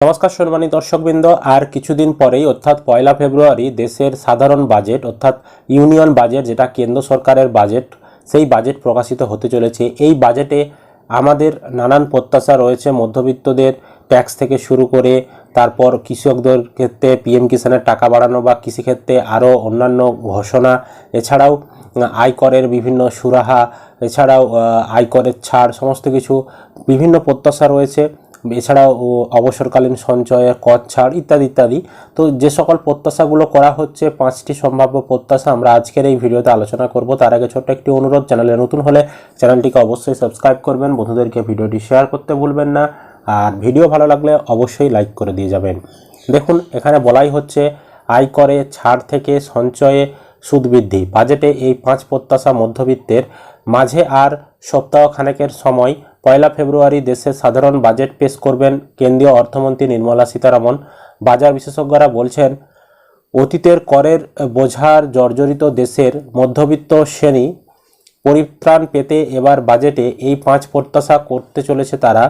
নমস্কার সম্মানিত দর্শকবৃন্দ, আর কিছুদিন পরেই অর্থাৎ পয়লা ফেব্রুয়ারি দেশের সাধারণ বাজেট, অর্থাৎ ইউনিয়ন বাজেট, যেটা কেন্দ্র সরকারের বাজেট, সেই বাজেট প্রকাশিত হতে চলেছে। এই বাজেটে আমাদের নানান প্রত্যাশা রয়েছে। মধ্যবিত্তদের ট্যাক্স থেকে শুরু করে তারপর কৃষকদের ক্ষেত্রে পিএম কিষাণের টাকা বাড়ানো বা কৃষিক্ষেত্রে আরও অন্যান্য ঘোষণা। এছাড়াও আয়করের বিভিন্ন সুরাহা, এছাড়াও আয়করের ছাড়, সমস্ত কিছু বিভিন্ন প্রত্যাশা রয়েছে। এছাড়াও অবসরকালীন সঞ্চয়ের কর ছাড় ইত্যাদি ইত্যাদি। তো যে সকল প্রত্যাশাগুলো করা হচ্ছে, পাঁচটি সম্ভাব্য প্রত্যাশা আমরা আজকের এই ভিডিওতে আলোচনা করব। তার আগে ছোট্ট একটি অনুরোধ, চ্যানেলে নতুন হলে চ্যানেলটিকে অবশ্যই সাবস্ক্রাইব করবেন। বন্ধুদেরকে ভিডিওটি শেয়ার করতে ভুলবেন না। আর ভিডিও ভালো লাগলে অবশ্যই লাইক করে দিয়ে যাবেন। দেখুন, এখানে বলাই হচ্ছে আয় করে ছাড় থেকে সঞ্চয়ে সুদ বৃদ্ধি। বাজেটে এই পাঁচ প্রত্যাশা মধ্যবিত্তের মাঝে আর সপ্তাহ খানেকের সময় পয়লা ফেব্রুয়ারি দেশের সাধারণ বাজেট পেশ করবেন কেন্দ্রীয় অর্থমন্ত্রী নির্মলা সীতারামন। বাজার বিশেষজ্ঞরা বলছেন, অতীতের করের বোঝার জর্জরিত দেশের মধ্যবিত্ত শ্রেণি পরিত্রাণ পেতে এবার বাজেটে এই পাঁচ প্রত্যাশা করতে চলেছে তারা।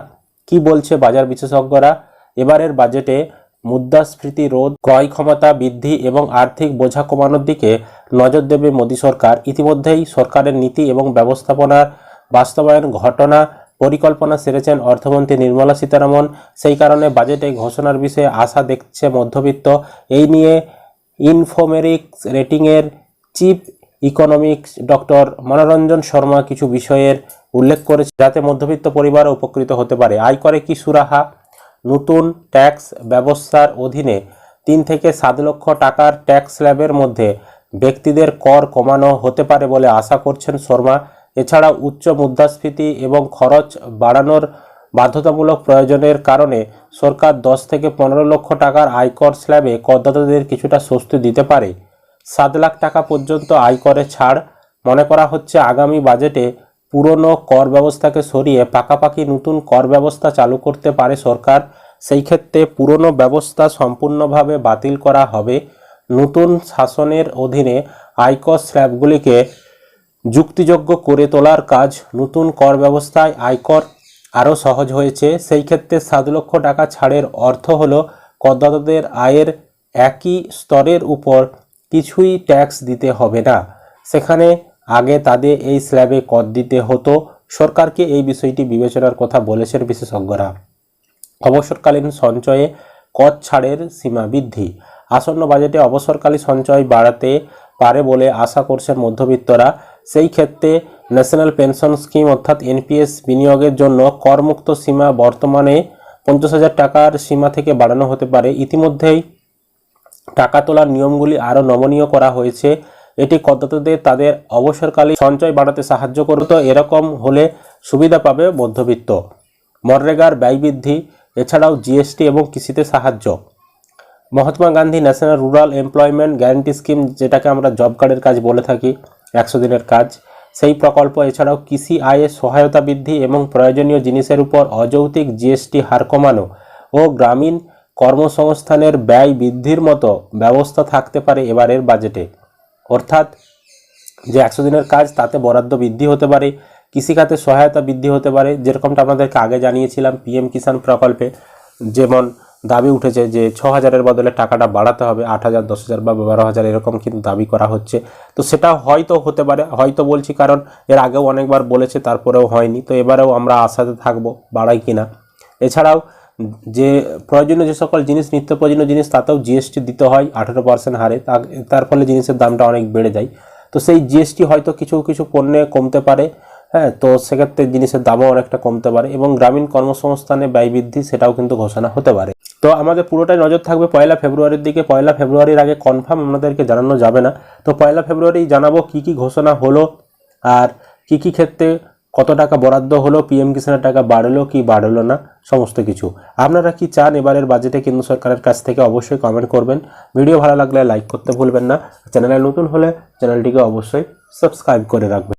কি বলছে বাজার বিশেষজ্ঞরা? এবারের বাজেটে মুদ্রাস্ফীতি রোধ, ক্রয় ক্ষমতা বৃদ্ধি এবং আর্থিক বোঝা কমানোর দিকে নজর দেবে মোদী সরকার। ইতিমধ্যেই সরকারের নীতি এবং ব্যবস্থাপনার বাস্তবায়ন ঘটনা পরিকল্পনা সেরেছেন অর্থমন্ত্রী নির্মলা সীতারামন। সেই কারণে বাজেটে ঘোষণার বিষয়ে আশা দেখছে মধ্যবিত্ত। এই নিয়ে ইনফোমেরিক্স রেটিংয়ের chief economics doctor Manoranjan Sharma কিছু বিষয়ের উল্লেখ করেছে যাতে মধ্যবিত্ত পরিবার উপকৃত হতে পারে। আয়করে কি সুরাহা? নতুন ট্যাক্স ব্যবস্থার অধীনে তিন থেকে সাত লক্ষ টাকার ট্যাক্স স্ল্যাবের মধ্যে ব্যক্তিদের কর কমানো হতে পারে বলে আশা করছেন শর্মা। এছাড়া উচ্চ মুদ্রাস্ফীতি এবং খরচ বাড়ানোর বাধ্যতামূলক প্রয়োজনের কারণে সরকার দশ থেকে পনেরো লক্ষ টাকার আয়কর স্ল্যাবে করদাতাদের কিছুটা স্বস্তি দিতে পারে। সাত লাখ টাকা পর্যন্ত আয়করে ছাড় মনে করা হচ্ছে আগামী বাজেটে পুরনো কর ব্যবস্থাকে সরিয়ে পাকাপাকি নতুন কর ব্যবস্থা চালু করতে পারে সরকার। সেই ক্ষেত্রে পুরনো ব্যবস্থা সম্পূর্ণভাবে বাতিল করা হবে। নতুন শাসনের অধীনে আয়কর স্ল্যাবগুলিকে যুক্তিযোগ্য করে তোলার কাজ নতুন কর ব্যবস্থায় আয়কর আরও সহজ হয়েছে। সেই ক্ষেত্রে সাত লক্ষ টাকা ছাড়ের অর্থ হল, করদাতাদের আয়ের একই স্তরের উপর কিছুই ট্যাক্স দিতে হবে না। সেখানে আগে তাদের এই স্ল্যাবে কর দিতে হতো। সরকারকে এই বিষয়টি বিবেচনার কথা বলেছেন বিশেষজ্ঞরা। অবসরকালীন সঞ্চয়ে কর ছাড়ের সীমা বৃদ্ধি। আসন্ন বাজেটে অবসরকালীন সঞ্চয় বাড়াতে পারে বলে আশা করছেন মধ্যবিত্তরা। সেই ক্ষেত্রে ন্যাশনাল পেনশন স্কিম অর্থাৎ এনপিএস বিনিয়োগের জন্য করমুক্ত সীমা বর্তমানে পঞ্চাশ হাজার টাকার সীমা থেকে বাড়ানো হতে পারে। ইতিমধ্যেই টাকা তোলার নিয়মগুলি আরও নমনীয় করা হয়েছে। এটি করদাতাদের তাদের অবসরকালীন সঞ্চয় বাড়াতে সাহায্য করত এরকম হলে সুবিধা পাবে মধ্যবিত্ত। মনরেগার ব্যয় বৃদ্ধি, এছাড়াও জিএসটি এবং কৃষিতে সাহায্য। Mahatma Gandhi national rural employment guarantee scheme, যেটাকে আমরা জব কার্ডের কাজ বলে থাকি একশো দিনের কাজ। সেই প্রকল্প এছাড়াও কৃষি আয়ের সহায়তা বৃদ্ধি এবং প্রয়োজনীয় জিনিসের উপর অযৌক্তিক জিএসটি হার কমানো ও গ্রামীণ কর্মসংস্থানের ব্যয় বৃদ্ধির মতো ব্যবস্থা থাকতে পারে এবারের বাজেটে। অর্থাৎ যে একশো দিনের কাজ, তাতে বরাদ্দ বৃদ্ধি হতে পারে, কৃষিখাতে সহায়তা বৃদ্ধি হতে পারে, যেরকমটা আপনাদেরকে আগে জানিয়েছিলাম, পিএম কিষাণ প্রকল্পে। যেমন দাবি উঠেছে যে ছ হাজারের বদলে টাকাটা বাড়াতে হবে, আট হাজার, দশ হাজার বা বারো হাজার এরকম কিন্তু দাবি করা হচ্ছে। তো সেটা হয়তো হতে পারে, হয়তো বলছি কারণ এর আগেও অনেকবার বলেছে, তারপরেও হয়নি। তো এবারেও আমরা আশাতে থাকব বাড়াই কিনা। এছাড়াও যে প্রয়োজনীয় যে সকল জিনিস, নিত্য প্রয়োজনীয় জিনিস, তাতেও জিএসটি দিতে হয়, আঠেরো পার্সেন্ট হারে। তার ফলে জিনিসের দামটা অনেক বেড়ে যায়। তো সেই জিএসটি হয়তো কিছু কিছু পণ্যে কমতে পারে। হ্যাঁ তো সেক্ষেত্রে জিনিসের দামও অনেকটা কমতে পারে এবং গ্রামীণ কর্মসংস্থানে ব্যয় বৃদ্ধি সেটাও কিন্তু ঘোষণা হতে পারে। তো আমাদের পুরোটাই নজর থাকবে পয়লা ফেব্রুয়ারির দিকে। পয়লা ফেব্রুয়ারির আগে কনফার্ম আপনাদেরকে জানানো যাবে না। তো পয়লা ফেব্রুয়ারি জানাব কি কি ঘোষণা হলো আর কি কি ক্ষেত্রে কত টাকা বরাদ্দ হলো পিএম কিষাণের টাকা বাড়লো কি বাড়লো না, সমস্ত কিছু। আপনারা কি চান এবারের বাজেটে কেন্দ্র সরকারের কাছ থেকে অবশ্যই কমেন্ট করবেন। ভিডিও ভালো লাগলে লাইক করতে ভুলবেন না। চ্যানেলে নতুন হলে চ্যানেলটিকে অবশ্যই সাবস্ক্রাইব করে রাখবেন।